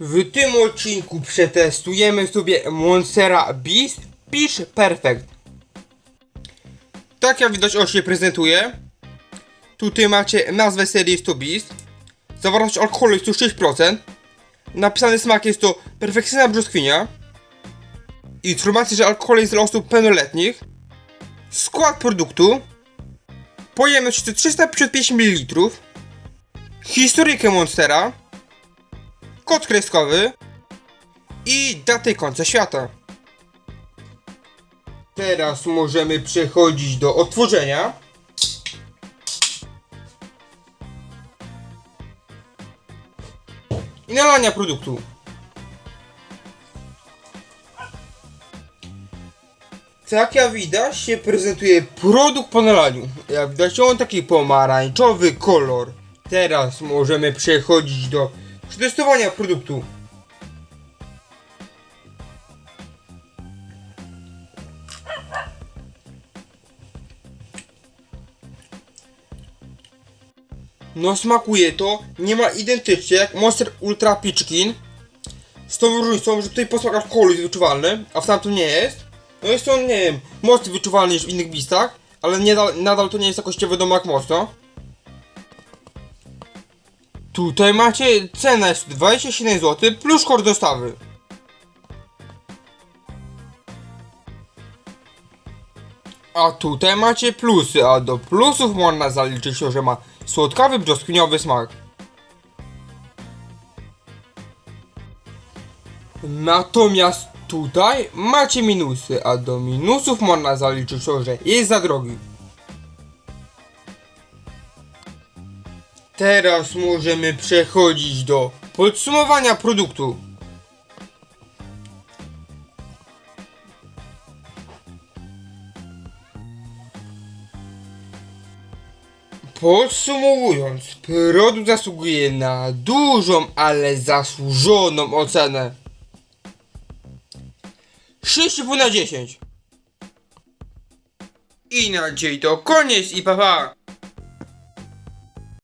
W tym odcinku przetestujemy sobie Monstera Beast Pitch Perfect. Tak jak widać on się prezentuje. Tutaj macie nazwę serii jest to Beast. Zawartość alkoholu jest to 6%. Napisany smak jest to perfekcyjna brzoskwinia. Informacje, że alkohol jest dla osób pełnoletnich. Skład produktu. Pojemność to 355 ml. Historykę Monstera. Kod kreskowy. I datę końca świata. Teraz możemy przechodzić do otworzenia. I nalania produktu. Tak jak widać się prezentuje produkt po nalaniu. Jak widać on taki pomarańczowy kolor. Teraz możemy przechodzić do przetestowania produktu. No smakuje to, nie ma identycznie jak Monster Ultra Pitchkin. Z tą różnicą, że tutaj posmak alkoholu jest wyczuwalny, a w tamtym nie jest. No jest on, nie wiem, mocno wyczuwalny niż w innych bistach, ale nie, nadal to nie jest jakoś wiadomo jak mocno. Tutaj macie cenę jest 27 zł plus koszt dostawy. A tutaj macie plusy, a do plusów można zaliczyć to, że ma słodkawy brzoskwiniowy smak. Natomiast tutaj macie minusy, a do minusów można zaliczyć to, że jest za drogi. Teraz możemy przechodzić do podsumowania produktu. Podsumowując, produkt zasługuje na dużą, ale zasłużoną ocenę. 6,5 na 10. I na dzień to koniec i papa. Pa.